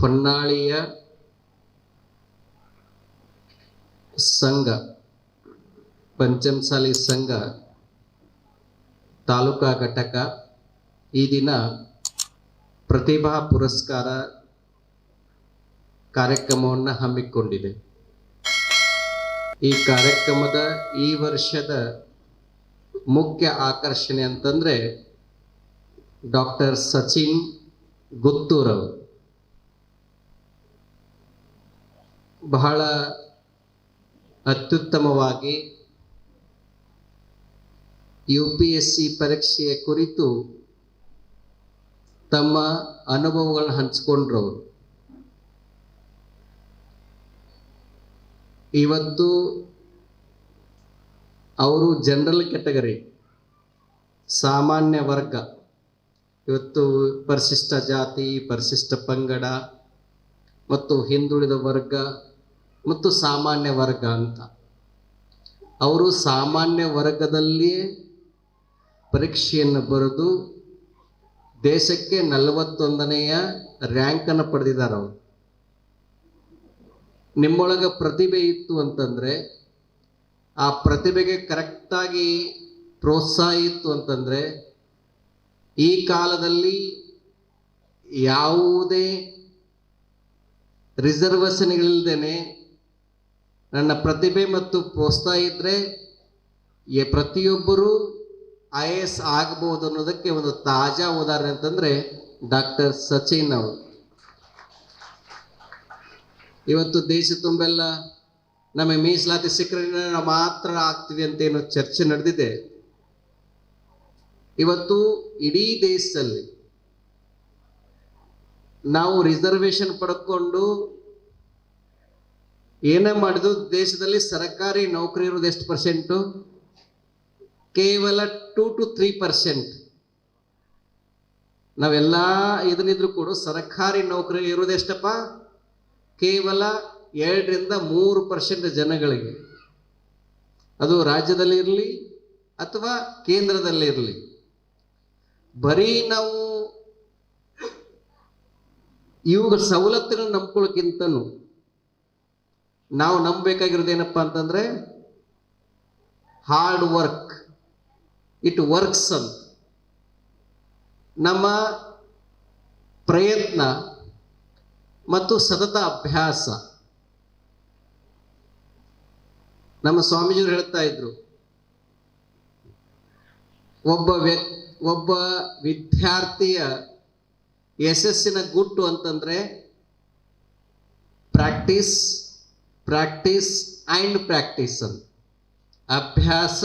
ಹೊನ್ನಾಳಿಯ ಸಂಘ, ಪಂಚಮಸಾಲಿ ಸಂಘ ತಾಲೂಕಾ ಘಟಕ ಈ ದಿನ ಪ್ರತಿಭಾ ಪುರಸ್ಕಾರ ಕಾರ್ಯಕ್ರಮವನ್ನು ಹಮ್ಮಿಕೊಂಡಿದೆ. ಈ ಕಾರ್ಯಕ್ರಮದ ಈ ವರ್ಷದ ಮುಖ್ಯ ಆಕರ್ಷಣೆ ಅಂತಂದರೆ ಡಾಕ್ಟರ್ ಸಚಿನ್ ಗುತ್ತೂರವರು. ಬಹಳ ಅತ್ಯುತ್ತಮವಾಗಿ ಯು ಪಿ ಎಸ್ ಸಿ ಪರೀಕ್ಷೆಯ ಕುರಿತು ತಮ್ಮ ಅನುಭವಗಳನ್ನ ಹಂಚಿಕೊಂಡ್ರು ಇವತ್ತು ಅವರು ಜನರಲ್ ಕೆಟಗರಿ ಸಾಮಾನ್ಯ ವರ್ಗ, ಇವತ್ತು ಪರಿಶಿಷ್ಟ ಜಾತಿ, ಪರಿಶಿಷ್ಟ ಪಂಗಡ ಮತ್ತು ಹಿಂದುಳಿದ ವರ್ಗ ಮತ್ತು ಸಾಮಾನ್ಯ ವರ್ಗ ಅಂತ. ಅವರು ಸಾಮಾನ್ಯ ವರ್ಗದಲ್ಲಿಯೇ ಪರೀಕ್ಷೆಯನ್ನು ಬರೆದು ದೇಶಕ್ಕೆ ನಲವತ್ತೊಂದನೆಯ ರ್ಯಾಂಕನ್ನು ಪಡೆದಿದ್ದಾರೆ ಅವರು. ನಿಮ್ಮೊಳಗೆ ಪ್ರತಿಭೆ ಇತ್ತು ಅಂತಂದರೆ, ಆ ಪ್ರತಿಭೆಗೆ ಕರೆಕ್ಟಾಗಿ ಪ್ರೋತ್ಸಾಹ ಇತ್ತು ಅಂತಂದರೆ, ಈ ಕಾಲದಲ್ಲಿ ಯಾವುದೇ ರಿಸರ್ವೇಷನ್ಗಳಿಲ್ದೇನೆ ನನ್ನ ಪ್ರತಿಭೆ ಮತ್ತು ಪ್ರೋತ್ಸಾಹ ಇದ್ದರೆ ಪ್ರತಿಯೊಬ್ಬರೂ ಐ ಎ ಎಸ್ ಆಗ್ಬೋದು ಅನ್ನೋದಕ್ಕೆ ಒಂದು ತಾಜಾ ಉದಾಹರಣೆ ಅಂತಂದರೆ ಡಾಕ್ಟರ್ ಸಚಿನ್ ಅವರು. ಇವತ್ತು ದೇಶ ತುಂಬೆಲ್ಲ ನಮಗೆ ಮೀಸಲಾತಿ ಸಿಕ್ಕರೆ ಮಾತ್ರ ಆಗ್ತೀವಿ ಅಂತ ಏನೋ ಚರ್ಚೆ ನಡೆದಿದೆ. ಇವತ್ತು ಇಡೀ ದೇಶದಲ್ಲಿ ನಾವು ರಿಸರ್ವೇಶನ್ ಪಡ್ಕೊಂಡು ಏನೇ ಮಾಡಿದ್ರು ದೇಶದಲ್ಲಿ ಸರ್ಕಾರಿ ನೌಕರಿ ಇರೋದು ಎಷ್ಟು ಪರ್ಸೆಂಟು ಕೇವಲ ಟೂ ಟು ತ್ರೀ ಪರ್ಸೆಂಟ್ ನಾವೆಲ್ಲ ಇದನ್ನಿದ್ರು ಕೂಡ ಸರ್ಕಾರಿ ನೌಕರಿ ಇರೋದು ಎಷ್ಟಪ್ಪ? ಕೇವಲ ಎರಡರಿಂದ ಮೂರು ಪರ್ಸೆಂಟ್ ಜನಗಳಿಗೆ. ಅದು ರಾಜ್ಯದಲ್ಲಿ ಇರಲಿ ಅಥವಾ ಕೇಂದ್ರದಲ್ಲಿ ಇರಲಿ. ಬರೀ ನಾವು ಇವುಗಳ ಸವಲತ್ತಿನ ನಂಬ್ಕೊಳ್ಳೋಕ್ಕಿಂತನೂ ನಾವು ನಂಬಬೇಕಾಗಿರೋದು ಏನಪ್ಪ ಅಂತಂದ್ರೆ ಹಾರ್ಡ್ ವರ್ಕ್ ಇಟ್ ವರ್ಕ್ಸ್ ಅಂತ. ನಮ್ಮ ಪ್ರಯತ್ನ ಮತ್ತು ಸತತ ಅಭ್ಯಾಸ. ನಮ್ಮ ಸ್ವಾಮೀಜಿಯವರು ಹೇಳ್ತಾ ಇದ್ರು, ಒಬ್ಬ ವ್ಯ, ಒಬ್ಬ ವಿದ್ಯಾರ್ಥಿಯ ಯಶಸ್ಸಿನ ಗುಟ್ಟು ಅಂತಂದ್ರೆ ಪ್ರಾಕ್ಟೀಸ್ ಪ್ರಾಕ್ಟೀಸ್ ಆ್ಯಂಡ್ ಪ್ರಾಕ್ಟೀಸ್ ಅಂತ ಅಭ್ಯಾಸ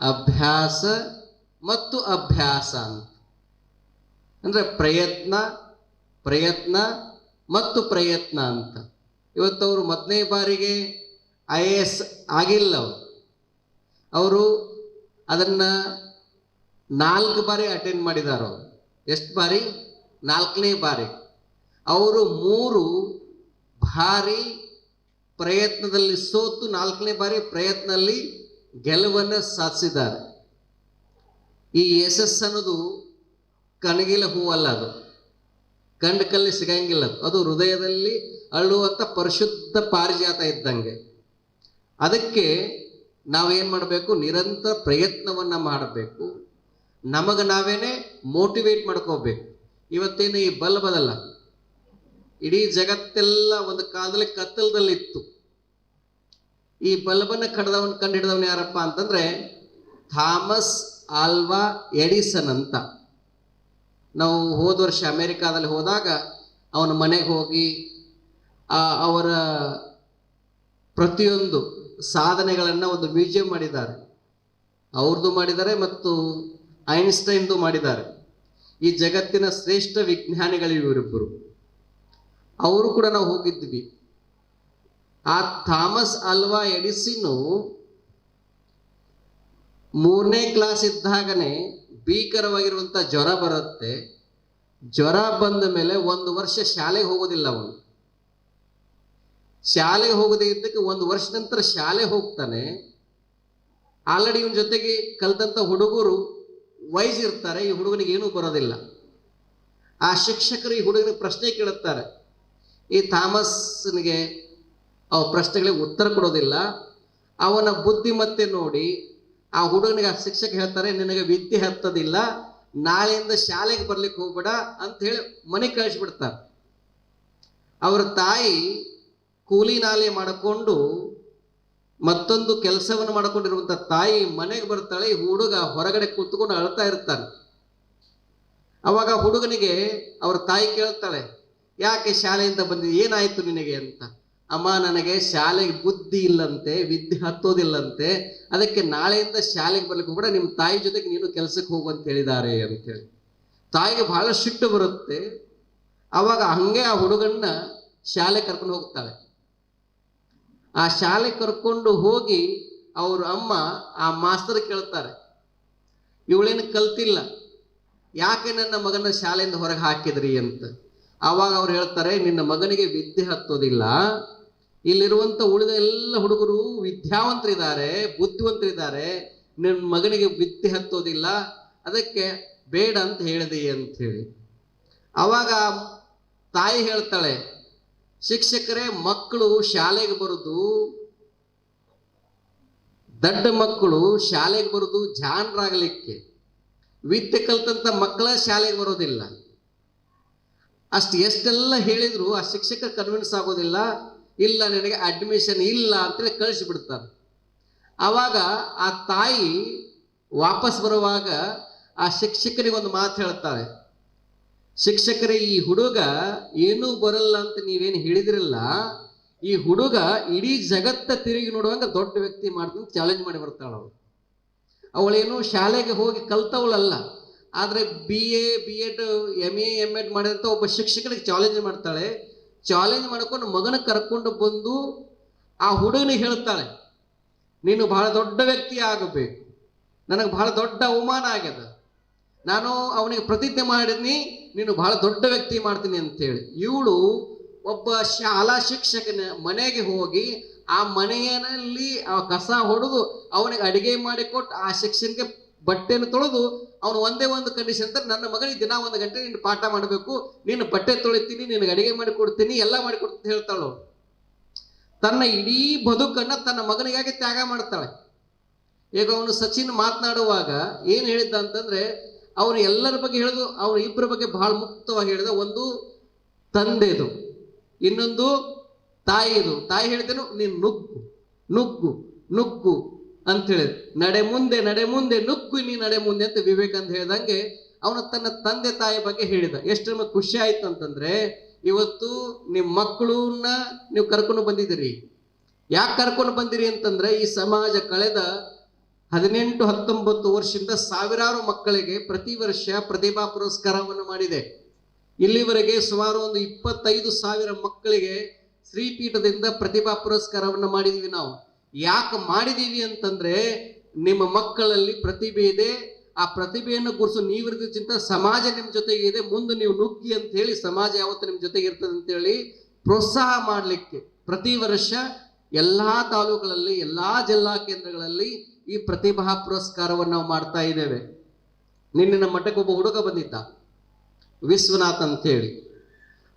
ಅಭ್ಯಾಸ ಮತ್ತು ಅಭ್ಯಾಸ ಅಂತ. ಅಂದರೆ ಪ್ರಯತ್ನ ಪ್ರಯತ್ನ ಮತ್ತು ಪ್ರಯತ್ನ ಅಂತ. ಇವತ್ತು ಅವರು ಮೊದಲನೇ ಬಾರಿಗೆ ಐ ಎ ಎಸ್ ಆಗಿಲ್ಲ ಅವರು. ಅವರು ಅದನ್ನು ನಾಲ್ಕು ಬಾರಿ ಅಟೆಂಡ್ ಮಾಡಿದ್ದಾರೆ ಅವರು. ಎಷ್ಟು ಬಾರಿ? ನಾಲ್ಕನೇ ಬಾರಿ. ಅವರು ಮೂರು ಭಾರಿ ಪ್ರಯತ್ನದಲ್ಲಿ ಸೋತು ನಾಲ್ಕನೇ ಬಾರಿ ಪ್ರಯತ್ನದಲ್ಲಿ ಗೆಲುವನ್ನು ಸಾಧಿಸಿದ್ದಾರೆ. ಈ ಯಶಸ್ಸು ಅನ್ನೋದು ಕಣಗಿಲ ಹೂವಲ್ಲ ಅದು. ಕಂಡ ಕಲ್ಲಿ ಸಿಗಂಗಿಲ್ಲ ಅದು. ಹೃದಯದಲ್ಲಿ ಅಳ್ಳುವಂಥ ಪರಿಶುದ್ಧ ಪಾರಿಜಾತ ಇದ್ದಂಗೆ. ಅದಕ್ಕೆ ನಾವೇನು ಮಾಡಬೇಕು? ನಿರಂತರ ಪ್ರಯತ್ನವನ್ನು ಮಾಡಬೇಕು. ನಮಗೆ ನಾವೇನೆ ಮೋಟಿವೇಟ್ ಮಾಡ್ಕೋಬೇಕು. ಇವತ್ತೇನು ಈ ಬಲ್ಬ್ ಅದಲ್ಲ. ಇಡೀ ಜಗತ್ತೆಲ್ಲ ಒಂದು ಕಾಲದಲ್ಲಿ ಕತ್ತಲದಲ್ಲಿತ್ತು. ಈ ಬಲ್ಬನ್ನು ಕಡ್ದವನ್ ಕಂಡು ಹಿಡಿದವನು ಯಾರಪ್ಪ ಅಂತಂದ್ರೆ ಥಾಮಸ್ ಆಲ್ವಾ ಎಡಿಸನ್ ಅಂತ. ನಾವು ಹೋದ ವರ್ಷ ಅಮೇರಿಕಾದಲ್ಲಿ ಹೋದಾಗ ಅವನ ಮನೆಗೆ ಹೋಗಿ ಅವರ ಪ್ರತಿಯೊಂದು ಸಾಧನೆಗಳನ್ನು ಒಂದು ಮ್ಯೂಸಿಯಂ ಮಾಡಿದ್ದಾರೆ. ಅವ್ರದ್ದು ಮಾಡಿದ್ದಾರೆ ಮತ್ತು ಐನ್ಸ್ಟೈನ್ದು ಮಾಡಿದ್ದಾರೆ. ಈ ಜಗತ್ತಿನ ಶ್ರೇಷ್ಠ ವಿಜ್ಞಾನಿಗಳು ಇವರಿಬ್ಬರು. ಅವರು ಕೂಡ ನಾವು ಹೋಗಿದ್ವಿ. ಆ ಥಾಮಸ್ ಅಲ್ವಾ ಎಡಿಸಿನು ಮೂರನೇ ಕ್ಲಾಸ್ ಇದ್ದಾಗನೇ ಭೀಕರವಾಗಿರುವಂಥ ಜ್ವರ ಬರುತ್ತೆ. ಜ್ವರ ಬಂದ ಮೇಲೆ ಒಂದು ವರ್ಷ ಶಾಲೆಗೆ ಹೋಗೋದಿಲ್ಲ ಅವನು. ಶಾಲೆಗೆ ಹೋಗದೇ ಇದ್ದಕ್ಕೆ ಒಂದು ವರ್ಷ ನಂತರ ಶಾಲೆ ಹೋಗ್ತಾನೆ. ಆಲ್ರೆಡಿ ಇವನ ಜೊತೆಗೆ ಕಲಿತಂಥ ಹುಡುಗರು ವಯಸ್ಸು ಇರ್ತಾರೆ, ಈ ಹುಡುಗನಿಗೆ ಏನೂ ಬರೋದಿಲ್ಲ. ಆ ಶಿಕ್ಷಕರು ಈ ಹುಡುಗನಿಗೆ ಪ್ರಶ್ನೆ ಕೇಳುತ್ತಾರೆ. ಈ ಥಾಮಸ್ನಿಗೆ ಅವ ಪ್ರಶ್ನೆಗಳಿಗೆ ಉತ್ತರ ಕೊಡೋದಿಲ್ಲ. ಅವನ ಬುದ್ಧಿಮತ್ತೆ ನೋಡಿ, ಆ ಹುಡುಗನಿಗೆ ಆ ಶಿಕ್ಷಕ ಹೇಳ್ತಾರೆ, ನಿನಗೆ ವಿದ್ಯೆ ಹತ್ತದಿಲ್ಲ, ನಾಳೆಯಿಂದ ಶಾಲೆಗೆ ಬರ್ಲಿಕ್ಕೆ ಹೋಗ್ಬೇಡ ಅಂತ ಹೇಳಿ ಮನೆ ಕಳಿಸ್ಬಿಡ್ತಾರೆ. ಅವರ ತಾಯಿ ಕೂಲಿ ನಾಲೆ ಮಾಡಿಕೊಂಡು, ಮತ್ತೊಂದು ಕೆಲಸವನ್ನು ಮಾಡಿಕೊಂಡಿರುವಂತ ತಾಯಿ ಮನೆಗೆ ಬರ್ತಾಳೆ, ಈ ಹುಡುಗ ಹೊರಗಡೆ ಕೂತ್ಕೊಂಡು ಅಳ್ತಾ ಇರ್ತಾನೆ. ಅವಾಗ ಹುಡುಗನಿಗೆ ಅವ್ರ ತಾಯಿ ಕೇಳ್ತಾಳೆ, ಯಾಕೆ ಶಾಲೆಯಿಂದ ಬಂದಿದೆ ಏನಾಯ್ತು ನಿನಗೆ? ಅಂತ. ಅಮ್ಮ, ನನಗೆ ಶಾಲೆಗೆ ಬುದ್ಧಿ ಇಲ್ಲಂತೆ, ವಿದ್ಯೆ ಹತ್ತೋದಿಲ್ಲಂತೆ, ಅದಕ್ಕೆ ನಾಳೆಯಿಂದ ಶಾಲೆಗೆ ಬರ್ಲಿಕ್ಕೆ ಕೂಡ ನಿಮ್ಮ ತಾಯಿ ಜೊತೆಗೆ ನೀನು ಕೆಲಸಕ್ಕೆ ಹೋಗು ಅಂತ ಹೇಳಿದ್ದಾರೆ ಅಂತೇಳಿ ತಾಯಿಗೆ ಬಹಳ ಸಿಟ್ಟು ಬರುತ್ತೆ. ಅವಾಗ ಹಂಗೆ ಆ ಹುಡುಗನ್ನ ಶಾಲೆ ಕರ್ಕೊಂಡು ಹೋಗ್ತಾಳೆ. ಆ ಶಾಲೆ ಕರ್ಕೊಂಡು ಹೋಗಿ ಅವ್ರ ಅಮ್ಮ ಆ ಮಾಸ್ತರ್ ಕೇಳ್ತಾರೆ, ಇವಳೇನು ಕಲ್ತಿಲ್ಲ, ಯಾಕೆ ನನ್ನ ಮಗನ ಶಾಲೆಯಿಂದ ಹೊರಗೆ ಹಾಕಿದ್ರಿ? ಅಂತ. ಆವಾಗ ಅವ್ರು ಹೇಳ್ತಾರೆ, ನಿನ್ನ ಮಗನಿಗೆ ವಿದ್ಯೆ ಹತ್ತೋದಿಲ್ಲ ಇಲ್ಲಿರುವಂತ ಉಳಿದ ಎಲ್ಲ ಹುಡುಗರು ವಿದ್ಯಾವಂತರಿದ್ದಾರೆ, ಬುದ್ಧಿವಂತರಿದ್ದಾರೆ. ನಿನ್ನ ಮಗನಿಗೆ ವಿದ್ಯೆ ಹತ್ತೋದಿಲ್ಲ, ಅದಕ್ಕೆ ಬೇಡ ಅಂತ ಹೇಳಿದೆ ಅಂತ ಹೇಳಿ. ಅವಾಗ ತಾಯಿ ಹೇಳ್ತಾಳೆ, ಶಿಕ್ಷಕರೇ, ಮಕ್ಕಳು ಶಾಲೆಗೆ ಬರೋದು, ದಡ್ಡ ಮಕ್ಕಳು ಶಾಲೆಗೆ ಬರೋದು ಜಾಣರಾಗಲಿಕ್ಕೆ. ವಿದ್ಯೆ ಕಲ್ತಂತ ಮಕ್ಕಳ ಶಾಲೆಗೆ ಬರೋದಿಲ್ಲ. ಅಷ್ಟು ಎಷ್ಟೆಲ್ಲ ಹೇಳಿದ್ರು ಆ ಶಿಕ್ಷಕ ಕನ್ವಿನ್ಸ್ ಆಗೋದಿಲ್ಲ. ಇಲ್ಲ, ನಿನಗೆ ಅಡ್ಮಿಷನ್ ಇಲ್ಲ ಅಂತೇಳಿ ಕಳಿಸಿಬಿಡ್ತಾರೆ ಆವಾಗ ಆ ತಾಯಿ ವಾಪಸ್ ಬರುವಾಗ ಆ ಶಿಕ್ಷಕರಿಗೆ ಒಂದು ಮಾತು ಹೇಳ್ತಾರೆ. ಶಿಕ್ಷಕರೇ, ಈ ಹುಡುಗ ಏನೂ ಬರಲ್ಲ ಅಂತ ನೀವೇನು ಹೇಳಿದ್ರಲ್ಲ, ಈ ಹುಡುಗ ಇಡೀ ಜಗತ್ತ ತಿರುಗಿ ನೋಡುವಂಗ ದೊಡ್ಡ ವ್ಯಕ್ತಿ ಮಾಡ್ತೀನಿ ಚಾಲೆಂಜ್ ಮಾಡಿ ಬರ್ತಾಳೆ ಅವಳು. ಅವಳೇನು ಶಾಲೆಗೆ ಹೋಗಿ ಕಲ್ತವಳಲ್ಲ, ಆದರೆ B A B Ed M A M Ed ಮಾಡಿದಂಥ ಒಬ್ಬ ಶಿಕ್ಷಕನಿಗೆ ಚಾಲೆಂಜ್ ಮಾಡ್ತಾಳೆ. ಚಾಲೆಂಜ್ ಮಾಡ್ಕೊಂಡು ಮಗನ ಕರ್ಕೊಂಡು ಬಂದು ಆ ಹುಡುಗನಿಗೆ ಹೇಳ್ತಾಳೆ, ನೀನು ಬಹಳ ದೊಡ್ಡ ವ್ಯಕ್ತಿ ಆಗಬೇಕು. ನನಗೆ ಬಹಳ ದೊಡ್ಡ ಅವಮಾನ ಆಗ್ಯದ. ನಾನು ಅವನಿಗೆ ಪ್ರತಿಜ್ಞೆ ಮಾಡಿದ್ನಿ, ನೀನು ಬಹಳ ದೊಡ್ಡ ವ್ಯಕ್ತಿ ಮಾಡ್ತೀನಿ ಅಂತೇಳಿ ಇವಳು ಒಬ್ಬ ಶಾಲಾ ಶಿಕ್ಷಕನ ಮನೆಗೆ ಹೋಗಿ ಆ ಮನೆಯಲ್ಲಿ ಆ ಕಸ ಹೊಡೆದು ಅವನಿಗೆ ಅಡಿಗೆ ಮಾಡಿಕೊಟ್ಟು ಆ ಶಿಕ್ಷಕನಿಗೆ ಬಟ್ಟೆಯನ್ನು ತೊಳೆದು ಅವನು ಒಂದೇ ಒಂದು ಕಂಡೀಷನ್ ಅಂದ್ರೆ ನನ್ನ ಮಗನಿಗೆ ದಿನ ಒಂದು ಗಂಟೆ ನೀನು ಪಾಠ ಮಾಡಬೇಕು, ನೀನು ಬಟ್ಟೆ ತೊಳಿತೀನಿ, ನಿನಗೆ ಅಡಿಗೆ ಮಾಡಿ ಕೊಡ್ತೀನಿ, ಎಲ್ಲ ಮಾಡಿ ಕೊಡ್ತೀನಿ ಹೇಳ್ತಾಳು. ತನ್ನ ಇಡೀ ಬದುಕನ್ನ ತನ್ನ ಮಗನಿಗಾಗಿ ತ್ಯಾಗ ಮಾಡ್ತಾಳೆ. ಈಗ ಅವನು ಸಚಿನ್ ಮಾತನಾಡುವಾಗ ಏನು ಹೇಳಿದ್ದ ಅಂತಂದ್ರೆ ಅವನು ಎಲ್ಲರ ಬಗ್ಗೆ ಹೇಳಿದು ಅವನು ಇಬ್ಬರ ಬಗ್ಗೆ ಬಹಳ ಮುಕ್ತವಾಗಿ ಹೇಳಿದ ಒಂದು ತಂದೆದು ಇನ್ನೊಂದು ತಾಯಿದು ತಾಯಿ ಹೇಳಿದನು ನೀನು ನುಗ್ಗು ನುಗ್ಗು ನುಗ್ಗು. ಅಂತ ಹೇಳಿದ್ರು. ನಡೆ ಮುಂದೆ ನಡೆ ಮುಂದೆ, ನುಕ್ಕು ನೀ ನಡೆ ಮುಂದೆ ಅಂತ ವಿವೇಕಾನಂದ ಹೇಳ್ದಂಗೆ ಅವನು ತನ್ನ ತಂದೆ ತಾಯಿ ಬಗ್ಗೆ ಹೇಳಿದ. ಎಷ್ಟು ನಮಗೆ ಖುಷಿ ಆಯ್ತು ಅಂತಂದ್ರೆ, ಇವತ್ತು ನಿಮ್ಮ ಮಕ್ಕಳನ್ನ ನೀವು ಕರ್ಕೊಂಡು ಬಂದಿದ್ದೀರಿ. ಯಾಕೆ ಕರ್ಕೊಂಡು ಬಂದಿರಿ ಅಂತಂದ್ರೆ, ಈ ಸಮಾಜ ಕಳೆದ ಹದಿನೆಂಟು, ಹತ್ತೊಂಬತ್ತು ವರ್ಷದಿಂದ ಸಾವಿರಾರು ಮಕ್ಕಳಿಗೆ ಪ್ರತಿ ವರ್ಷ ಪ್ರತಿಭಾ ಪುರಸ್ಕಾರವನ್ನು ಮಾಡಿದೆ. ಇಲ್ಲಿವರೆಗೆ ಸುಮಾರು ಒಂದು ಇಪ್ಪತ್ತೈದು ಸಾವಿರ ಮಕ್ಕಳಿಗೆ ಶ್ರೀಪೀಠದಿಂದ ಪ್ರತಿಭಾ ಪುರಸ್ಕಾರವನ್ನು ಮಾಡಿದೀವಿ ನಾವು. ಯಾಕೆ ಮಾಡಿದ್ದೀವಿ ಅಂತಂದ್ರೆ ನಿಮ್ಮ ಮಕ್ಕಳಲ್ಲಿ ಪ್ರತಿಭೆ ಇದೆ. ಆ ಪ್ರತಿಭೆಯನ್ನು ಗುರುಸು ಚಿಂತ, ಸಮಾಜ ನಿಮ್ಮ ಜೊತೆಗೆ ಇದೆ. ಮುಂದೆ ನೀವು ನುಗ್ಗಿ ಅಂತ ಹೇಳಿ, ಸಮಾಜ ಯಾವತ್ತು ನಿಮ್ಮ ಜೊತೆಗೆ ಇರ್ತದೆ ಅಂತೇಳಿ ಪ್ರೋತ್ಸಾಹ ಮಾಡಲಿಕ್ಕೆ ಪ್ರತಿ ವರ್ಷ ಎಲ್ಲಾ ತಾಲೂಕುಗಳಲ್ಲಿ, ಎಲ್ಲಾ ಜಿಲ್ಲಾ ಕೇಂದ್ರಗಳಲ್ಲಿ ಈ ಪ್ರತಿಭಾ ಪುರಸ್ಕಾರವನ್ನು ನಾವು ಮಾಡ್ತಾ ಇದ್ದೇವೆ. ನಿನ್ನೆ ನಮ್ಮ ಮಠಕ್ಕೆ ಒಬ್ಬ ಹುಡುಗ ಬಂದಿದ್ದ, ವಿಶ್ವನಾಥ್ ಅಂತ ಹೇಳಿ.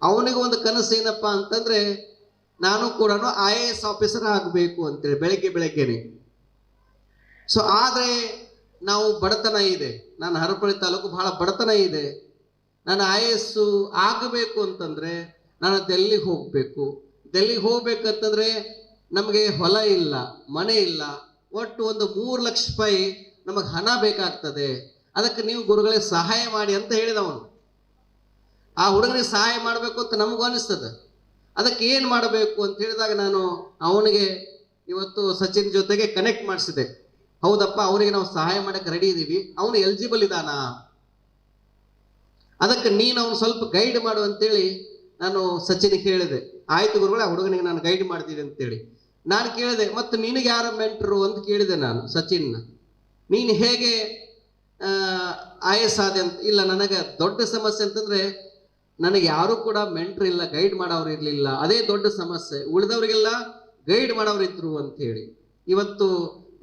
ಅವನಿಗೆ ಒಂದು ಕನಸು ಏನಪ್ಪಾ ಅಂತಂದ್ರೆ ನಾನು ಕೂಡ ಐ ಎ ಎಸ್ ಆಫೀಸರ್ ಆಗಬೇಕು ಅಂತೇಳಿ ಬೆಳಗ್ಗೆ ಬೆಳಗ್ಗೆನೆ. ಸೊ ಆದರೆ ನಾವು ಬಡತನ ಇದೆ. ನಾನು ಹರಪಳ್ಳಿ ತಾಲೂಕು ಬಹಳ ಬಡತನ ಇದೆ. ನಾನು ಐ ಎ ಎಸ್ ಆಗಬೇಕು ಅಂತಂದ್ರೆ ನಾನು ದೆಲ್ಲಿಗೆ ಹೋಗಬೇಕು. ದೆಲ್ಲಿಗೆ ಹೋಗ್ಬೇಕಂತಂದ್ರೆ ನಮಗೆ ಹೊಲ ಇಲ್ಲ, ಮನೆ ಇಲ್ಲ. ಒಟ್ಟು ಒಂದು ಮೂರು ಲಕ್ಷ ರೂಪಾಯಿ ನಮಗೆ ಹಣ ಬೇಕಾಗ್ತದೆ. ಅದಕ್ಕೆ ನೀವು ಗುರುಗಳಿಗೆ ಸಹಾಯ ಮಾಡಿ ಅಂತ ಹೇಳಿದವನು. ಆ ಹುಡುಗನಿಗೆ ಸಹಾಯ ಮಾಡಬೇಕು ಅಂತ ನಮಗೂ ಅನಿಸ್ತದೆ. ಅದಕ್ಕೆ ಏನು ಮಾಡಬೇಕು ಅಂತ ಹೇಳಿದಾಗ ನಾನು ಅವನಿಗೆ ಇವತ್ತು ಸಚಿನ್ ಜೊತೆಗೆ ಕನೆಕ್ಟ್ ಮಾಡಿಸಿದೆ. ಹೌದಪ್ಪ ಅವನಿಗೆ ನಾವು ಸಹಾಯ ಮಾಡಕ್ಕೆ ರೆಡಿ ಇದ್ದೀವಿ ಅವನು ಎಲಿಜಿಬಲ್ ಇದ್ದಾನಾ? ಅದಕ್ಕೆ ನೀನು ಅವನು ಸ್ವಲ್ಪ ಗೈಡ್ ಮಾಡು ಅಂತೇಳಿ ನಾನು ಸಚಿನ್ಗೆ ಹೇಳಿದೆ. ಆಯ್ತು ಗುರುಗಳೇ ಹುಡುಗನಿಗೆ ನಾನು ಗೈಡ್ ಮಾಡ್ತೀನಿ ಅಂತೇಳಿ. ನಾನು ಕೇಳಿದೆ, ಮತ್ತು ನಿನಗೆ ಯಾರ ಮೆಂಟ್ರು ಅಂತ ಕೇಳಿದೆ ನಾನು ಸಚಿನ್. ನೀನು ಹೇಗೆ ಆಯಸ್ಸಾದೆ ಅಂತ? ಇಲ್ಲ, ನನಗೆ ದೊಡ್ಡ ಸಮಸ್ಯೆ ಅಂತಂದ್ರೆ ನನಗೆ ಯಾರು ಕೂಡ ಮೆಂಟ್ರ್ ಇಲ್ಲ ಗೈಡ್ ಮಾಡೋರು ಇರಲಿಲ್ಲ. ಅದೇ ದೊಡ್ಡ ಸಮಸ್ಯೆ. ಉಳಿದವರಿಗೆಲ್ಲ ಗೈಡ್ ಮಾಡೋರು ಇದ್ರು ಅಂತ ಹೇಳಿ ಇವತ್ತು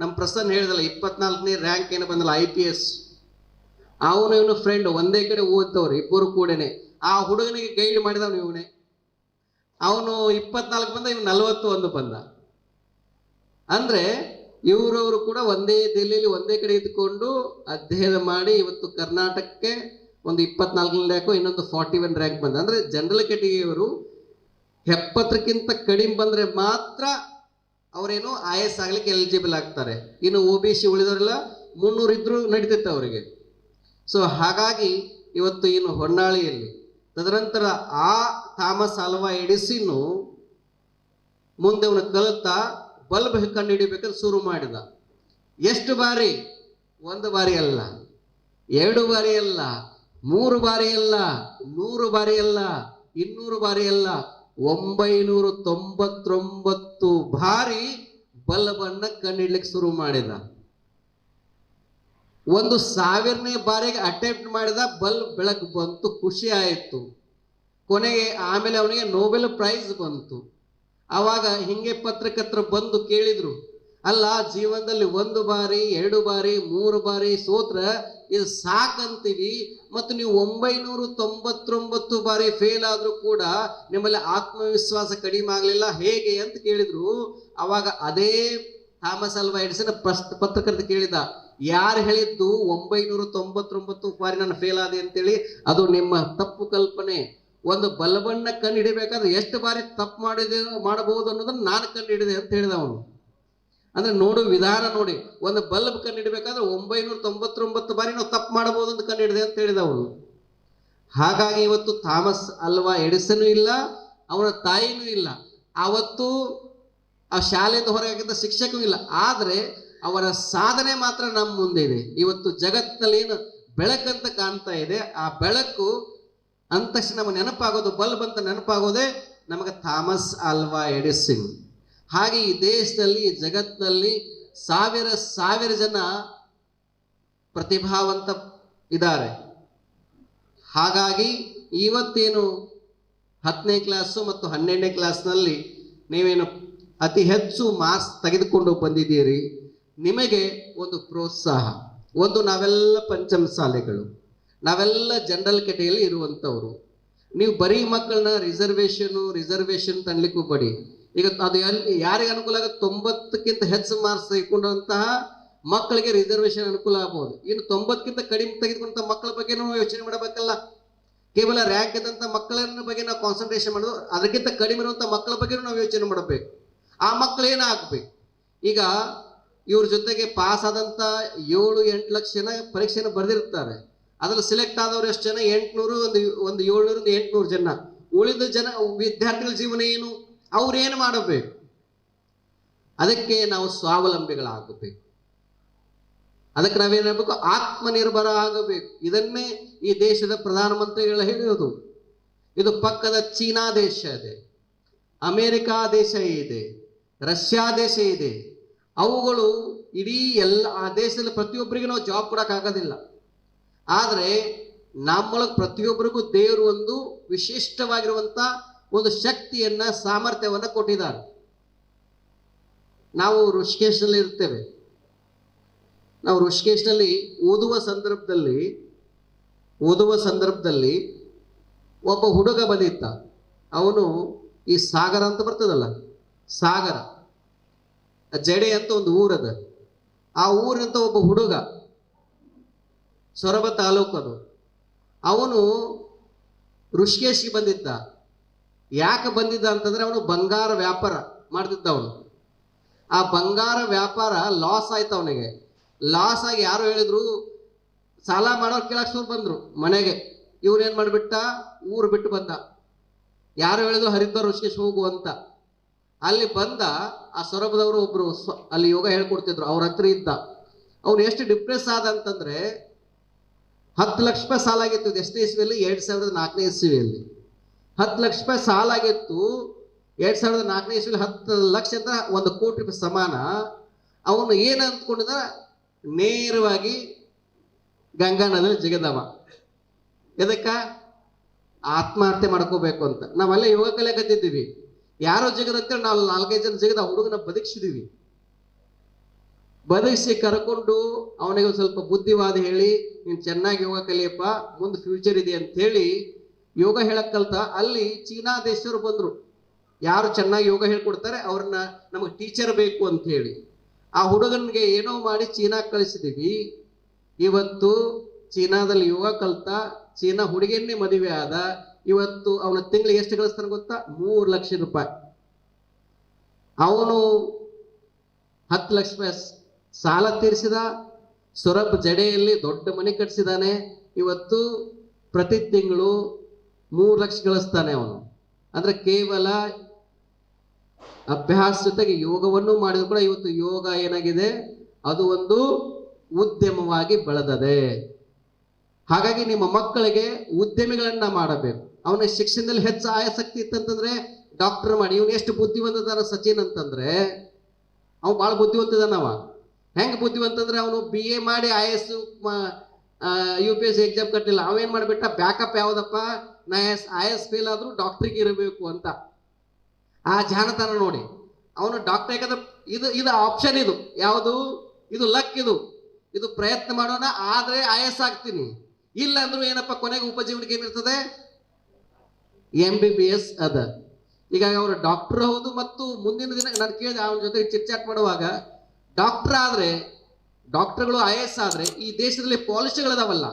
ನಮ್ಮ ಪ್ರಸನ್ನ ಹೇಳಿದಲ್ಲ, ಇಪ್ಪತ್ನಾಲ್ಕನೇ ರ್ಯಾಂಕ್ ಏನು ಬಂದಲ್ಲ ಐ ಪಿ ಎಸ್ ಅವನು ಇವನು ಫ್ರೆಂಡ್ ಒಂದೇ ಕಡೆ ಓದ್ತವ್ರು, ಇಬ್ಬರು ಕೂಡನೆ. ಆ ಹುಡುಗನಿಗೆ ಗೈಡ್ ಮಾಡಿದವನು ಇವನೇ. ಅವನು ಇಪ್ಪತ್ನಾಲ್ಕು ಬಂದ ಇವ್ ನಲವತ್ತು ಒಂದು ಬಂದ. ಅಂದ್ರೆ ಇವರವರು ಕೂಡ ಒಂದೇ ದೆಹಲಿಯಲ್ಲಿ ಒಂದೇ ಕಡೆ ಇದ್ಕೊಂಡು ಅಧ್ಯಯನ ಮಾಡಿ ಇವತ್ತು ಕರ್ನಾಟಕಕ್ಕೆ ಒಂದು ಇಪ್ಪತ್ನಾಲ್ಕನೇ ರ್ಯಾಂಕು ಇನ್ನೊಂದು ಫಾರ್ಟಿ ಒನ್ ರ್ಯಾಂಕ್ ಬಂದ. ಅಂದ್ರೆ ಜನರಲ್ ಕೆಟಗಿಯವರು ಎಪ್ಪತ್ತಕ್ಕಿಂತ ಕಡಿಮೆ ಬಂದ್ರೆ ಮಾತ್ರ ಅವರೇನು ಐ ಎಸ್ ಆಗ್ಲಿಕ್ಕೆ ಎಲಿಜಿಬಲ್ ಆಗ್ತಾರೆ. ಇನ್ನು ಒ ಬಿ ಸಿ ಉಳಿದವರೆಲ್ಲ ಮುನ್ನೂರು ಇದ್ರು ನಡೀತೈತೆ ಅವರಿಗೆ. ಸೊ ಹಾಗಾಗಿ ಇವತ್ತು ಇನ್ನು ಹೊನ್ನಾಳಿಯಲ್ಲಿ ತದನಂತರ ಆ ಥಾಮಸ್ ಅಲ್ವಾ ಎಡಿಸಿನು ಮುಂದೆ ಅವನು ಕಲಿತಾ ಬಲ್ಬ್ ಕಂಡು ಹಿಡಿಬೇಕಂತ ಶುರು ಮಾಡಿದ. ಎಷ್ಟು ಬಾರಿ? ಒಂದು ಬಾರಿ ಅಲ್ಲ. ಎರಡು ಬಾರಿ ಅಲ್ಲ. ಮೂರು ಬಾರಿ ಅಲ್ಲ, ನೂರು ಬಾರಿ ಅಲ್ಲ, ಇನ್ನೂರು ಬಾರಿ ಅಲ್ಲ, ಒಂಬೈನೂರ ತೊಂಬತ್ತೊಂಬತ್ತು ಬಾರಿ ಬಲ್ಬನ್ನ ಕಂಡಿಡ್ಲಿಕ್ಕೆ ಶುರು ಮಾಡಿದ. ಒಂದು ಸಾವಿರನೇ ಬಾರಿಗೆ ಅಟೆಂಪ್ಟ್ ಮಾಡಿದ ಬಲ್ಬ್ ಬೆಳಕು ಬಂತು, ಖುಷಿ ಆಯಿತು. ಕೊನೆಗೆ ಆಮೇಲೆ ಅವನಿಗೆ ನೋಬೆಲ್ ಪ್ರೈಸ್ ಬಂತು. ಆವಾಗ ಹಿಂಗೆ ಪತ್ರಕರ್ತರು ಬಂದು ಕೇಳಿದ್ರು, ಅಲ್ಲ, ಜೀವನದಲ್ಲಿ ಒಂದು ಬಾರಿ, ಎರಡು ಬಾರಿ, ಮೂರು ಬಾರಿ ಸೋತ್ರ ಇದು ಸಾಕಂತೀವಿ. ಮತ್ತು ನೀವು ಒಂಬೈನೂರ ತೊಂಬತ್ತೊಂಬತ್ತು ಬಾರಿ ಫೇಲ್ ಆದರೂ ಕೂಡ ನಿಮ್ಮಲ್ಲಿ ಆತ್ಮವಿಶ್ವಾಸ ಕಡಿಮೆ ಆಗಲಿಲ್ಲ. ಹೇಗೆ ಅಂತ ಕೇಳಿದ್ರು. ಅವಾಗ ಅದೇ ಥಾಮಸ್ ಅಲ್ವಾ ಎಡಿಸನ್ ಪ್ರಶ್ನೆ ಪತ್ರಕರ್ತ ಕೇಳಿದ, ಯಾರು ಹೇಳಿದ್ದು ಒಂಬೈನೂರ ತೊಂಬತ್ತೊಂಬತ್ತು ಬಾರಿ ನಾನು ಫೇಲ್ ಆದೆ ಅಂತೇಳಿ? ಅದು ನಿಮ್ಮ ತಪ್ಪು ಕಲ್ಪನೆ. ಒಂದು ಬಲಬಣ್ಣ ಕಂಡು ಹಿಡಿಬೇಕಾದ್ರೆ ಎಷ್ಟು ಬಾರಿ ತಪ್ಪು ಮಾಡಿದೆ, ಮಾಡಬಹುದು ಅನ್ನೋದನ್ನ ನಾನು ಕಂಡು ಹಿಡಿದೆ ಅಂತ ಹೇಳಿದ ಅವನು. ಅಂದ್ರೆ ನೋಡು ವಿಧಾನ ನೋಡಿ, ಒಂದು ಬಲ್ಬ್ ಕಂಡಿಡಬೇಕಾದ್ರೆ ಒಂಬೈನೂರ ತೊಂಬತ್ತೊಂಬತ್ತು ಬಾರಿ ನಾವು ತಪ್ಪು ಮಾಡಬಹುದು ಅಂತ ಕಂಡಿಡಿದೆ ಅಂತ ಹೇಳಿದ ಅವನು ಹಾಗಾಗಿ ಇವತ್ತು ಥಾಮಸ್ ಅಲ್ವಾ ಎಡಿಸನು ಇಲ್ಲ, ಅವನ ತಾಯಿನೂ ಇಲ್ಲ. ಅವತ್ತು ಆ ಶಾಲೆಯಿಂದ ಹೊರಗಿದ್ದ ಶಿಕ್ಷಕೂ ಇಲ್ಲ. ಆದರೆ ಅವರ ಸಾಧನೆ ಮಾತ್ರ ನಮ್ಮ ಮುಂದೆ ಇದೆ. ಇವತ್ತು ಜಗತ್ತಿನಲ್ಲಿ ಏನು ಬೆಳಕಂತ ಕಾಣ್ತಾ ಇದೆ. ಆ ಬೆಳಕು ಅಂತಕ್ಷಣ ನಮಗೆ ನೆನಪಾಗೋದು, ಬಲ್ಬ್ ಅಂತ ನೆನಪಾಗೋದೇ ನಮಗೆ ಥಾಮಸ್ ಆಲ್ವಾ ಎಡಿಸಿನ್. ಹಾಗೆ ಈ ದೇಶದಲ್ಲಿ, ಜಗತ್ತಿನಲ್ಲಿ ಸಾವಿರ ಸಾವಿರ ಜನ ಪ್ರತಿಭಾವಂತ ಇದ್ದಾರೆ. ಹಾಗಾಗಿ ಇವತ್ತೇನು ಹತ್ತನೇ ಕ್ಲಾಸು ಮತ್ತು ಹನ್ನೆರಡನೇ ಕ್ಲಾಸ್ನಲ್ಲಿ ನೀವೇನು ಅತಿ ಹೆಚ್ಚು ಮಾರ್ಕ್ಸ್ ತೆಗೆದುಕೊಂಡು ಬಂದಿದ್ದೀರಿ, ನಿಮಗೆ ಒಂದು ಪ್ರೋತ್ಸಾಹ. ಒಂದು ನಾವೆಲ್ಲ ಪಂಚಮ ಶಾಲೆಗಳು, ನಾವೆಲ್ಲ ಜನರಲ್ ಕೆಟೆಯಲ್ಲಿ ಇರುವಂಥವ್ರು. ನೀವು ಬರೀ ಮಕ್ಕಳನ್ನ ರಿಸರ್ವೇಷನು ರಿಸರ್ವೇಷನ್ ತನ್ಲಿಕ್ಕೂ ಹೋಗ್ಬೇಡಿ ಈಗ ಅದು ಎಲ್ಲಿ ಯಾರಿಗೆ ಅನುಕೂಲ ಆಗುತ್ತೆ? ತೊಂಬತ್ತಕ್ಕಿಂತ ಹೆಚ್ಚು ಮಾರ್ಕ್ಸ್ ತೆಗೆದುಕೊಂಡಂತಹ ಮಕ್ಕಳಿಗೆ ರಿಸರ್ವೇಶನ್ ಅನುಕೂಲ ಆಗ್ಬೋದು. ಇನ್ನು ತೊಂಬತ್ತಕ್ಕಿಂತ ಕಡಿಮೆ ತೆಗೆದುಕೊಂಡಂಥ ಮಕ್ಕಳ ಬಗ್ಗೆ ನಾವು ಯೋಚನೆ ಮಾಡಬೇಕಲ್ಲ. ಕೇವಲ ರ್ಯಾಂಕ್ ಇದ್ದಂಥ ಮಕ್ಕಳ ಬಗ್ಗೆ ನಾವು ಕಾನ್ಸಂಟ್ರೇಷನ್ ಮಾಡೋದು, ಅದಕ್ಕಿಂತ ಕಡಿಮೆ ಇರುವಂಥ ಮಕ್ಕಳ ಬಗ್ಗೆ ನಾವು ಯೋಚನೆ ಮಾಡಬೇಕು. ಆ ಮಕ್ಕಳು ಏನಾಗಬೇಕು? ಈಗ ಇವ್ರ ಜೊತೆಗೆ ಪಾಸ್ ಆದಂಥ ಏಳು, ಎಂಟು ಲಕ್ಷ ಜನ ಪರೀಕ್ಷೆನ ಬರೆದಿರ್ತಾರೆ ಅದ್ರಲ್ಲಿ ಸೆಲೆಕ್ಟ್ ಆದವ್ರು ಎಷ್ಟು ಜನ? ಎಂಟುನೂರು, ಒಂದು ಒಂದು ಏಳ್ನೂರಿಂದ ಎಂಟುನೂರು ಜನ. ಉಳಿದ ಜನ ವಿದ್ಯಾರ್ಥಿಗಳ ಜೀವನ ಏನು? ಅವ್ರೇನು ಮಾಡಬೇಕು? ಅದಕ್ಕೆ ನಾವು ಸ್ವಾವಲಂಬಿಗಳಾಗಬೇಕು. ಅದಕ್ಕೆ ನಾವೇನು ಹೇಳ್ಬೇಕು? ಆತ್ಮನಿರ್ಭರ ಆಗಬೇಕು. ಇದನ್ನೇ ಈ ದೇಶದ ಪ್ರಧಾನಮಂತ್ರಿಗಳು ಹೇಳೋದು ಇದು ಪಕ್ಕದ ಚೀನಾ ದೇಶ ಇದೆ. ಅಮೇರಿಕಾ ದೇಶ ಇದೆ. ರಷ್ಯಾ ದೇಶ ಇದೆ. ಅವುಗಳು ಇಡೀ ಎಲ್ಲ ಆ ದೇಶದಲ್ಲಿ ಪ್ರತಿಯೊಬ್ಬರಿಗೆ ನಾವು ಜಾಬ್ ಕೊಡೋಕ್ಕಾಗೋದಿಲ್ಲ ಆದರೆ, ನಮ್ಮೊಳಗೆ ಪ್ರತಿಯೊಬ್ಬರಿಗೂ ದೇವರು ಒಂದು ವಿಶಿಷ್ಟವಾಗಿರುವಂಥ ಒಂದು ಶಕ್ತಿಯನ್ನ, ಸಾಮರ್ಥ್ಯವನ್ನ ಕೊಟ್ಟಿದ್ದಾರೆ. ನಾವು ಋಷಿಕೇಶ್ನಲ್ಲಿ ಇರ್ತೇವೆ ನಾವು ಋಷಿಕೇಶ್ನಲ್ಲಿ ಓದುವ ಸಂದರ್ಭದಲ್ಲಿ ಓದುವ ಸಂದರ್ಭದಲ್ಲಿ ಒಬ್ಬ ಹುಡುಗ ಬಂದಿದ್ದ. ಅವನು ಈ ಸಾಗರ ಅಂತ ಬರ್ತದಲ್ಲ, ಸಾಗರ, ಜಡೆ ಅಂತ ಒಂದು ಊರದ. ಆ ಊರಿನಂತ ಒಬ್ಬ ಹುಡುಗ, ಸೊರಬ ತಾಲೂಕು ಅದು ಅವನು ಋಷಿಕೇಶ್ಗೆ ಬಂದಿದ್ದ. ಯಾಕೆ ಬಂದಿದ್ದ ಅಂತಂದ್ರೆ ಅವನು ಬಂಗಾರ ವ್ಯಾಪಾರ ಮಾಡ್ತಿದ್ದ ಅವನು. ಆ ಬಂಗಾರ ವ್ಯಾಪಾರ ಲಾಸ್ ಆಯ್ತು ಅವನಿಗೆ. ಲಾಸ್ ಆಗಿ ಯಾರು ಹೇಳಿದ್ರು, ಸಾಲ ಮಾಡೋರು ಕೇಳಕ್ಸೋರು ಬಂದ್ರು ಮನೆಗೆ. ಇವನೇನ್ ಮಾಡ್ಬಿಟ್ಟ? ಊರು ಬಿಟ್ಟು ಬಂದ. ಯಾರು ಹೇಳಿದ್ರು, ಹರಿದ್ವಾರ ಋಷಿಕೇಶ್ ಹೋಗು ಅಂತ. ಅಲ್ಲಿ ಬಂದ, ಆ ಸೊರಬದವರು ಸ್ವ- ಅಲ್ಲಿ ಯೋಗ ಹೇಳ್ಕೊಡ್ತಿದ್ರು, ಅವ್ರ ಹತ್ರ ಇದ್ದ. ಅವ್ನು ಎಷ್ಟು ಡಿಪ್ರೆಸ್ ಆದ ಅಂತಂದ್ರೆ, ಹತ್ತು ಲಕ್ಷ ರೂಪಾಯಿ ಸಾಲ ಆಗಿತ್ತು ಎಷ್ಟನೇ ಇಸ್ವಿಯಲ್ಲಿ? ಎರಡ್ ಸಾವಿರದ ನಾಲ್ಕನೇ ಇಸ್ವಿಯಲ್ಲಿ. ಹತ್ತು ಲಕ್ಷ ರೂಪಾಯಿ ಸಾಲ ಆಗಿತ್ತು, ಎರಡ್ ಸಾವಿರದ ನಾಲ್ಕನೇ ಇಸ್ವಿ ಹತ್ತು ಲಕ್ಷ ಅಂತ ಒಂದು ಕೋಟಿ ರೂಪಾಯಿ ಸಮಾನ. ಅವನು ಏನು ಅಂದ್ಕೊಂಡಿದ ನೇರವಾಗಿ ಗಂಗಾ ನದಿಯಲ್ಲಿ ಜಿಗದವ. ಎದಕ್ಕ? ಆತ್ಮಹತ್ಯೆ ಮಾಡ್ಕೋಬೇಕು ಅಂತ. ನಾವೆಲ್ಲ ಯೋಗ ಕಲೆ ಕತ್ತಿದ್ದೀವಿ ಯಾರೋ ಜಿಗದಂತೇಳಿ ನಾವು ನಾಲ್ಕೈದು ಜನ ಜಿಗದ ಹುಡುಗನ ಬದುಕಿಸಿದೀವಿ. ಬದುಕಿಸಿ ಕರ್ಕೊಂಡು ಅವನಿಗೆ ಒಂದು ಸ್ವಲ್ಪ ಬುದ್ಧಿವಾದ ಹೇಳಿ, ನೀನು ಚೆನ್ನಾಗಿ ಯೋಗ ಕಲಿಯಪ್ಪ, ಮುಂದೆ ಫ್ಯೂಚರ್ ಇದೆ ಅಂತ ಹೇಳಿ ಯೋಗ ಹೇಳಕ್ ಕಲ್ತ ಅಲ್ಲಿ ಚೀನಾ ದೇಶದವರು ಬಂದರು. ಯಾರು ಚೆನ್ನಾಗಿ ಯೋಗ ಹೇಳ್ಕೊಡ್ತಾರೆ ಅವ್ರನ್ನ ನಮಗೆ ಟೀಚರ್ ಬೇಕು ಅಂತ ಹೇಳಿ. ಆ ಹುಡುಗನಿಗೆ ಏನೋ ಮಾಡಿ ಚೀನಾ ಕಳಿಸಿದೀವಿ. ಇವತ್ತು ಚೀನಾದಲ್ಲಿ ಯೋಗ ಕಲ್ತ, ಚೀನಾ ಹುಡುಗಿಯನ್ನೇ ಮದುವೆ ಆದ, ಇವತ್ತು ಅವನ ತಿಂಗಳಿಗೆ ಎಷ್ಟು ಕಳಿಸ್ತಾನೆ ಗೊತ್ತಾ? ಮೂರು ಲಕ್ಷ ರೂಪಾಯಿ. ಅವನು ಹತ್ತು ಲಕ್ಷ ಸಾಲ ತೀರಿಸಿದ, ಸೊರಬ್ ಜಡೆಯಲ್ಲಿ ದೊಡ್ಡ ಮನೆ ಕಟ್ಟಿಸಿದಾನೆ ಇವತ್ತು ಪ್ರತಿ ತಿಂಗಳು ಮೂರು ಲಕ್ಷ ಗಳಿಸ್ತಾನೆ ಅವನು. ಅಂದ್ರೆ ಕೇವಲ ಅಭ್ಯಾಸ ಜೊತೆಗೆ ಯೋಗವನ್ನು ಮಾಡಿದ್ರು ಕೂಡ ಇವತ್ತು ಯೋಗ ಏನಾಗಿದೆ? ಅದು ಒಂದು ಉದ್ಯಮವಾಗಿ ಬೆಳೆದದೆ. ಹಾಗಾಗಿ ನಿಮ್ಮ ಮಕ್ಕಳಿಗೆ ಉದ್ಯಮಿಗಳನ್ನ ಮಾಡಬೇಕು. ಅವನ ಶಿಕ್ಷಣದಲ್ಲಿ ಹೆಚ್ಚು ಆಯಾಸಕ್ತಿ ಇತ್ತಂತಂದ್ರೆ ಡಾಕ್ಟರ್ ಮಾಡಿ. ಇವನು ಎಷ್ಟು ಬುದ್ಧಿವಂತದಾನ ಸಚಿನ್ ಅಂತಂದ್ರೆ ಅವ ಭಾಳ ಬುದ್ಧಿವಂತದಾನವ. ಹೆಂಗ್ ಬುದ್ಧಿವಂತಂದ್ರೆ ಅವನು ಬಿ ಎ ಮಾಡಿ I S U P S C exam ಕಟ್ಟಿಲ್ಲ. ಅವೇನ್ ಮಾಡ್ಬಿಟ್ಟ? ಬ್ಯಾಕಪ್ ಯಾವ್ದಪ್ಪ? ನಾ ಎಸ್, ಐ ಎಸ್ ಫೇಲ್ ಆದರೂ ಡಾಕ್ಟ್ರಿಗೆ ಇರಬೇಕು ಅಂತ. ಆ ಜಾಣತನ ನೋಡಿ. ಅವನು ಡಾಕ್ಟರ್ ಯಾಕಂದ್ರೆ ಇದು ಇದು ಆಪ್ಷನ್ ಇದು. ಯಾವುದು? ಇದು ಲಕ್ ಇದು. ಇದು ಪ್ರಯತ್ನ ಮಾಡೋಣ, ಆದ್ರೆ ಐ ಎಸ್ ಆಗ್ತೀನಿ. ಇಲ್ಲ ಅಂದ್ರೂ ಏನಪ್ಪ, ಕೊನೆಗೆ ಉಪಜೀವನಕ್ಕೆ ಏನಿರ್ತದೆ ಎಂ ಬಿ ಬಿ ಎಸ್ ಅದ. ಈಗ ಅವರು ಡಾಕ್ಟರ್ ಹೌದು ಮತ್ತು ಮುಂದಿನ ದಿನ ನಾನು ಕೇಳಿದೆ, ಅವನ ಜೊತೆ ಚಿಟ್ಚಾಟ್ ಮಾಡುವಾಗ ಡಾಕ್ಟರ್ ಆದ್ರೆ ಡಾಕ್ಟರ್ಗಳು ಐ ಎಸ್ ಆದ್ರೆ ಈ ದೇಶದಲ್ಲಿ ಪಾಲಿಸಿಗಳಿದಾವಲ್ಲ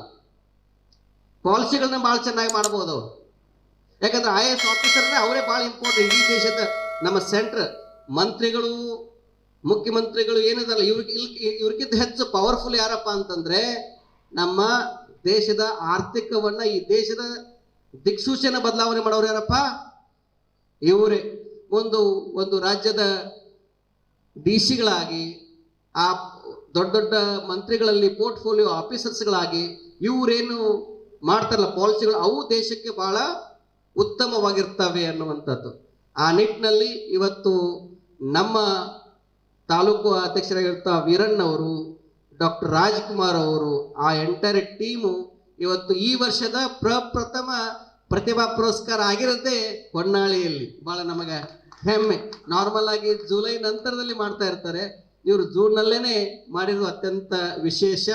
ಪಾಲಿಸಿಗಳನ್ನ ಭಾಳ ಚೆನ್ನಾಗಿ ಮಾಡ್ಬೋದು. ಯಾಕಂದ್ರೆ ಐ ಎಸ್ ಆಫೀಸರ್ನ ಅವರೇ ಭಾಳ ಇಂಪಾರ್ಟೆಂಟ್ ಈ ದೇಶದ ನಮ್ಮ ಸೆಂಟ್ರ್ ಮಂತ್ರಿಗಳು, ಮುಖ್ಯಮಂತ್ರಿಗಳು ಏನಿದಲ್ಲ, ಇವ್ರಿಗೆ ಇವ್ರಿಗಿಂತ ಹೆಚ್ಚು ಪವರ್ಫುಲ್ ಯಾರಪ್ಪ ಅಂತಂದ್ರೆ ನಮ್ಮ ದೇಶದ ಆರ್ಥಿಕವನ್ನ, ಈ ದೇಶದ ದಿಕ್ಸೂಚನ ಬದಲಾವಣೆ ಮಾಡೋರು ಯಾರಪ್ಪ? ಇವರೇ. ಒಂದು ಒಂದು ರಾಜ್ಯದ ಡಿ ಸಿಗಳಾಗಿ ಆ ದೊಡ್ಡ ದೊಡ್ಡ ಮಂತ್ರಿಗಳಲ್ಲಿ ಪೋರ್ಟ್ಫೋಲಿಯೋ ಆಫೀಸರ್ಸ್ಗಳಾಗಿ ಇವರೇನು ಮಾಡ್ತಾರಲ್ಲ ಪಾಲಿಸಿಗಳು ಅವು ದೇಶಕ್ಕೆ ಬಹಳ ಉತ್ತಮವಾಗಿರ್ತವೆ ಅನ್ನುವಂಥದ್ದು. ಆ ನಿಟ್ಟಿನಲ್ಲಿ ಇವತ್ತು ನಮ್ಮ ತಾಲೂಕು ಅಧ್ಯಕ್ಷರಾಗಿರ್ತ ವೀರಣ್ಣ ಅವರು, ಡಾಕ್ಟರ್ ರಾಜ್ಕುಮಾರ್ ಅವರು, ಆ ಎಂಟೈರ್ ಟೀಮು ಇವತ್ತು ಈ ವರ್ಷದ ಪ್ರಪ್ರಥಮ ಪ್ರತಿಭಾ ಪುರಸ್ಕಾರ ಆಗಿರೋದೇ ಹೊನ್ನಾಳಿಯಲ್ಲಿ. ಬಹಳ ನಮಗೆ ಹೆಮ್ಮೆ. ನಾರ್ಮಲ್ ಆಗಿ ಜುಲೈ ನಂತರದಲ್ಲಿ ಮಾಡ್ತಾ ಇರ್ತಾರೆ. ಇವರು ಜೂನ್ನಲ್ಲೇನೆ ಮಾಡಿರೋ ಅತ್ಯಂತ ವಿಶೇಷ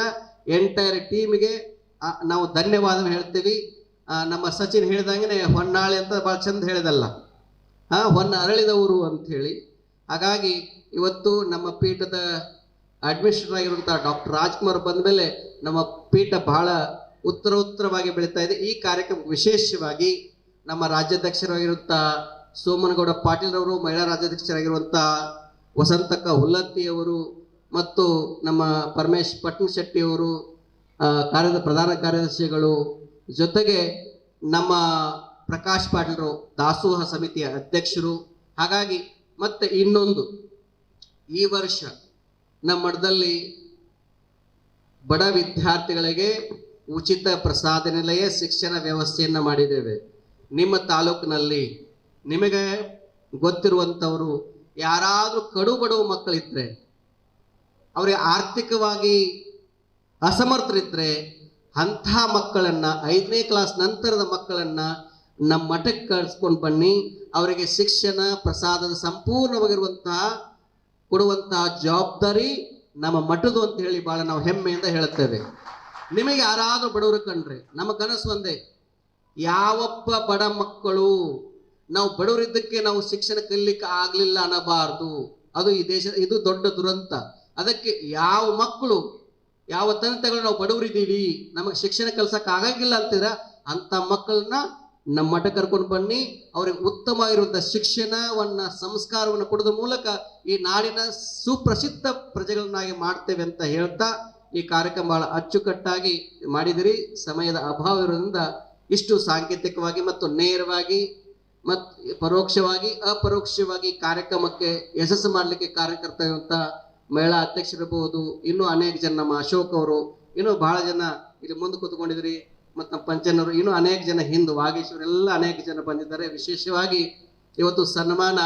ಎಂಟೈರ್ ಟೀಮಿಗೆ ನಾವು ಧನ್ಯವಾದ ಹೇಳ್ತೀವಿ. ನಮ್ಮ ಸಚಿನ್ ಹೇಳಿದಂಗೆ ಹೊನ್ನಾಳಿ ಅಂತ ಭಾಳ ಚಂದ ಹೇಳಿದಲ್ಲ. ಹಾ ಹೊನ್ನ ಅರಳಿದವರು ಹೇಳಿ ಹಾಗಾಗಿ ಇವತ್ತು ನಮ್ಮ ಪೀಠದ ಅಡ್ಮಿನಿಸ್ಟ್ರೇಟರ್ ಆಗಿರುವಂಥ ಡಾಕ್ಟರ್ ರಾಜ್ಕುಮಾರ್ ಬಂದ ಮೇಲೆ ನಮ್ಮ ಪೀಠ ಬಹಳ ಉತ್ತರೋತ್ತರವಾಗಿ ಬೆಳೀತಾ ಇದೆ. ಈ ಕಾರ್ಯಕ್ರಮ ವಿಶೇಷವಾಗಿ ನಮ್ಮ ರಾಜ್ಯಾಧ್ಯಕ್ಷರಾಗಿರುವಂಥ ಸೋಮನಗೌಡ ಪಾಟೀಲ್ ಅವರು ಮಹಿಳಾ ರಾಜ್ಯಾಧ್ಯಕ್ಷರಾಗಿರುವಂಥ ವಸಂತಕ್ಕ ಹುಲ್ಲತ್ತಿಯವರು ಮತ್ತು ನಮ್ಮ ಪರಮೇಶ್ ಪಟ್ನ ಶೆಟ್ಟಿ ಅವರು ಆ, ಕಾರ್ಯದ ಪ್ರಧಾನ ಕಾರ್ಯದರ್ಶಿಗಳು ಜೊತೆಗೆ ನಮ್ಮ ಪ್ರಕಾಶ್ ಪಾಟೀಲ್ರು, ದಾಸೋಹ ಸಮಿತಿಯ ಅಧ್ಯಕ್ಷರು, ಹಾಗಾಗಿ ಮತ್ತೆ ಇನ್ನೊಂದು, ಈ ವರ್ಷ ನಮ್ಮ ಮಠದಲ್ಲಿ ಬಡ ವಿದ್ಯಾರ್ಥಿಗಳಿಗೆ ಉಚಿತ ಪ್ರಸಾದ ನಿಲಯ ಶಿಕ್ಷಣ ವ್ಯವಸ್ಥೆಯನ್ನು ಮಾಡಿದ್ದೇವೆ. ನಿಮ್ಮ ತಾಲೂಕಿನಲ್ಲಿ ನಿಮಗೆ ಗೊತ್ತಿರುವಂಥವರು ಯಾರಾದರೂ ಕಡು ಬಡವ ಮಕ್ಕಳಿದ್ರೆ, ಅವರಿಗೆ ಆರ್ಥಿಕವಾಗಿ ಅಸಮರ್ಥರಿದ್ರೆ ಅಂಥ ಮಕ್ಕಳನ್ನು ಐದನೇ ಕ್ಲಾಸ್ ನಂತರದ ಮಕ್ಕಳನ್ನು ನಮ್ಮ ಮಠಕ್ಕೆ ಕಳಿಸ್ಕೊಂಡು ಬನ್ನಿ. ಅವರಿಗೆ ಶಿಕ್ಷಣ ಪ್ರಸಾದದ ಸಂಪೂರ್ಣವಾಗಿರುವಂತಹ ಕೊಡುವಂತಹ ಜವಾಬ್ದಾರಿ ನಮ್ಮ ಮಠದು ಅಂತ ಹೇಳಿ ಬಹಳ ನಾವು ಹೆಮ್ಮೆಯಿಂದ ಹೇಳುತ್ತೇವೆ. ನಿಮಗೆ ಯಾರಾದರೂ ಬಡವರು ಕಂಡ್ರೆ, ನಮ್ಮ ಕನಸು ಒಂದೇ ಯಾವೊಬ್ಬ ಬಡ ಮಕ್ಕಳು, ನಾವು ಬಡವರಿದ್ದಕ್ಕೆ ನಾವು ಶಿಕ್ಷಣ ಕಲಿಲಿಕ್ಕೆ ಆಗಲಿಲ್ಲ ಅನ್ನಬಾರದು. ಅದು ಈ ದೇಶ, ಇದು ದೊಡ್ಡ ದುರಂತ. ಅದಕ್ಕೆ ಯಾವ ಮಕ್ಕಳು ಯಾವ ತಂತ್ರಗಳು ನಾವು ಬಡವರಿದ್ದೀವಿ, ನಮಗೆ ಶಿಕ್ಷಣ ಕಲ್ಸಕ್ಕೆ ಆಗಂಗಿಲ್ಲ ಅಂತೀರ? ಅಂತ ಮಕ್ಕಳನ್ನ ನಮ್ಮ ಮಠ ಕರ್ಕೊಂಡು ಬನ್ನಿ. ಅವ್ರಿಗೆ ಇರುವಂತಹ ಶಿಕ್ಷಣವನ್ನ, ಸಂಸ್ಕಾರವನ್ನು ಕೊಡೋದ್ರ ಮೂಲಕ ಈ ನಾಡಿನ ಸುಪ್ರಸಿದ್ಧ ಪ್ರಜೆಗಳನ್ನಾಗಿ ಮಾಡ್ತೇವೆ ಅಂತ ಹೇಳ್ತಾ ಈ ಕಾರ್ಯಕ್ರಮ ಬಹಳ ಅಚ್ಚುಕಟ್ಟಾಗಿ ಮಾಡಿದಿರಿ. ಸಮಯದ ಅಭಾವ ಇರೋದ್ರಿಂದ ಇಷ್ಟು ಸಾಂಕೇತಿಕವಾಗಿ ಮತ್ತು ನೇರವಾಗಿ ಮತ್ತು ಪರೋಕ್ಷವಾಗಿ, ಅಪರೋಕ್ಷವಾಗಿ ಕಾರ್ಯಕ್ರಮಕ್ಕೆ ಯಶಸ್ಸು ಮಾಡಲಿಕ್ಕೆ ಕಾರ್ಯಕರ್ತ ಇರುವಂಥ ಮಹಿಳಾ ಅಧ್ಯಕ್ಷರಿರ್ಬೋದು ಇನ್ನೂ ಅನೇಕ ಜನ ನಮ್ಮ ಅಶೋಕ್ ಅವರು, ಇನ್ನೂ ಬಹಳ ಜನ ಇಲ್ಲಿ ಮುಂದೆ ಕೂತ್ಕೊಂಡಿದ್ರಿ, ಮತ್ತು ನಮ್ಮ ಪಂಚನವರು ಇನ್ನೂ ಅನೇಕ ಜನ ಹಿಂದೆ ವಾಗೇಶ್ವರೆಲ್ಲ ಅನೇಕ ಜನ ಬಂದಿದ್ದಾರೆ. ವಿಶೇಷವಾಗಿ ಇವತ್ತು ಸನ್ಮಾನ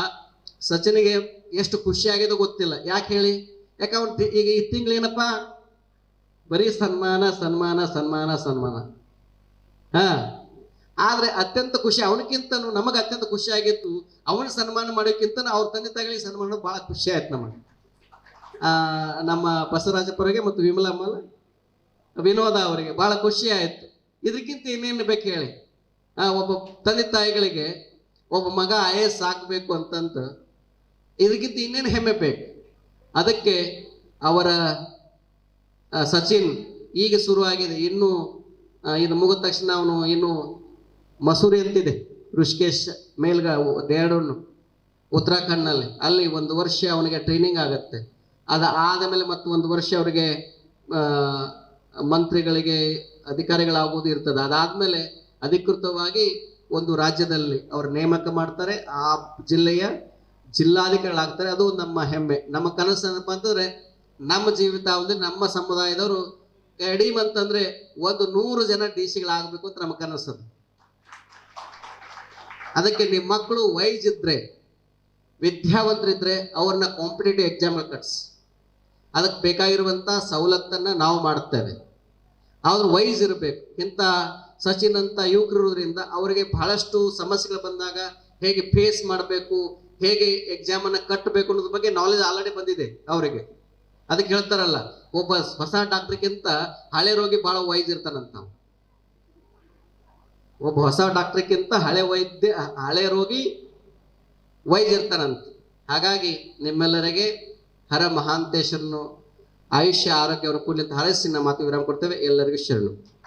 ಸಚಿನಿಗೆ ಎಷ್ಟು ಖುಷಿಯಾಗಿದೆ ಗೊತ್ತಿಲ್ಲ. ಯಾಕೆ ಹೇಳಿ? ಯಾಕೆ ಈಗ ಈ ತಿಂಗಳು ಏನಪ್ಪ? ಬರೀ ಸನ್ಮಾನ ಸನ್ಮಾನ ಸನ್ಮಾನ ಸನ್ಮಾನ. ಹಾ. ಆದ್ರೆ ಅತ್ಯಂತ ಖುಷಿ ಅವನಕ್ಕಿಂತ ನಮಗೆ ಅತ್ಯಂತ ಖುಷಿ ಆಗಿತ್ತು ಅವನ ಸನ್ಮಾನ ಮಾಡೋಕ್ಕಿಂತ ಅವ್ರ ತಂದೆ ತಾಯಿಗಳಿಗೆ ಸನ್ಮಾನ ಬಹಳ ಖುಷಿ ಆಯ್ತು ನಮಗೆ. ನಮ್ಮ ಬಸವರಾಜಪ್ಪರಿಗೆ ಮತ್ತು ವಿಮಲಮ್ಮಲ ವಿನೋದ ಅವರಿಗೆ ಬಹಳ ಖುಷಿ ಆಯಿತು ಇದಕ್ಕಿಂತ ಇನ್ನೇನು ಬೇಕು ಹೇಳಿ? ಒಬ್ಬ ತಂದೆ ತಾಯಿಗಳಿಗೆ ಒಬ್ಬ ಮಗ ಐ ಎಸ್ ಆಗಬೇಕು ಅಂತಂತ ಇದಕ್ಕಿಂತ ಇನ್ನೇನು ಹೆಮ್ಮೆ ಬೇಕು? ಅದಕ್ಕೆ ಅವರ ಸಚಿನ್ ಈಗ ಶುರುವಾಗಿದೆ. ಇನ್ನೂ ಇದು ಮುಗಿದ ತಕ್ಷಣ ಅವನು ಇನ್ನು ಮಸೂರಿ ಅಂತಿದೆ. ಋಷಿಕೇಶ್ ಮೇಲ್ಗ ದೇಹಡನ್ನು ಉತ್ತರಾಖಂಡ್ನಲ್ಲಿ. ಅಲ್ಲಿ ಒಂದು ವರ್ಷ ಅವನಿಗೆ ಟ್ರೈನಿಂಗ್ ಆಗುತ್ತೆ. ಅದು ಆದ ಮೇಲೆ ಮತ್ತು ಒಂದು ವರ್ಷ ಅವರಿಗೆ ಮಂತ್ರಿಗಳಿಗೆ ಅಧಿಕಾರಿಗಳಾಗುವುದು ಇರ್ತದೆ. ಅದಾದ್ಮೇಲೆ ಅಧಿಕೃತವಾಗಿ ಒಂದು ರಾಜ್ಯದಲ್ಲಿ ಅವರು ನೇಮಕ ಮಾಡ್ತಾರೆ. ಆ ಜಿಲ್ಲೆಯ ಜಿಲ್ಲಾಧಿಕಾರಿಗಳಾಗ್ತಾರೆ. ಅದು ನಮ್ಮ ಹೆಮ್ಮೆ. ನಮ್ಮ ಕನಸು ಏನಪ್ಪ ಅಂತಂದ್ರೆ, ನಮ್ಮ ಜೀವಿತಾವಧಿ, ನಮ್ಮ ಸಮುದಾಯದವರು ಕಡಿಮೆ ಅಂತಂದ್ರೆ ಒಂದು ನೂರು ಜನ ಡಿ ಸಿಗಳಾಗಬೇಕು ಅಂತ ನಮ್ಮ ಕನಸು ಅದು. ಅದಕ್ಕೆ ನಿಮ್ಮ ಮಕ್ಕಳು ವೈಜ್ ಇದ್ರೆ, ವಿದ್ಯಾವಂತರಿದ್ರೆ ಅವ್ರನ್ನ ಕಾಂಪಿಟೇಟಿವ್ ಎಕ್ಸಾಮ್ ಕಟ್ಸ್. ಅದಕ್ಕೆ ಬೇಕಾಗಿರುವಂಥ ಸವಲತ್ತನ್ನು ನಾವು ಮಾಡ್ತೇವೆ ಅವ್ರು ವೈಸ್ ಇರಬೇಕು. ಇಂಥ ಸಚಿನ್ ಅಂತ ಯುವಕರು ಇರೋದ್ರಿಂದ ಅವರಿಗೆ ಬಹಳಷ್ಟು ಸಮಸ್ಯೆಗಳು ಬಂದಾಗ ಹೇಗೆ ಫೇಸ್ ಮಾಡಬೇಕು, ಹೇಗೆ ಎಕ್ಸಾಮನ್ನು ಕಟ್ಟಬೇಕು ಅನ್ನೋದ್ರ ಬಗ್ಗೆ ನಾಲೆಜ್ ಆಲ್ರೆಡಿ ಬಂದಿದೆ ಅವರಿಗೆ. ಅದಕ್ಕೆ ಹೇಳ್ತಾರಲ್ಲ, ಒಬ್ಬ ಹೊಸ ಡಾಕ್ಟ್ರಿಗಿಂತ ಹಳೆ ರೋಗಿ ಬಹಳ ವೈಸ್ ಇರ್ತಾನಂತ. ಒಬ್ಬ ಹೊಸ ಡಾಕ್ಟ್ರಿಗಿಂತ ಹಳೆ ವೈದ್ಯ, ಹಳೆ ರೋಗಿ ವೈಸ್ ಇರ್ತಾನಂತ. ಹಾಗಾಗಿ ನಿಮ್ಮೆಲ್ಲರಿಗೆ ಹರ ಮಹಾಂತೇಶ್ವರನು ಆಯುಷ್ಯ ಆರೋಗ್ಯ ಅವರ ಕೂಡಲಿಂದ ಹಾರೈಸಿ ನಮ್ಮ ಮಾತು ವಿರಾಮ ಕೊಡ್ತೇವೆ. ಎಲ್ಲರಿಗೂ ಶರಣು.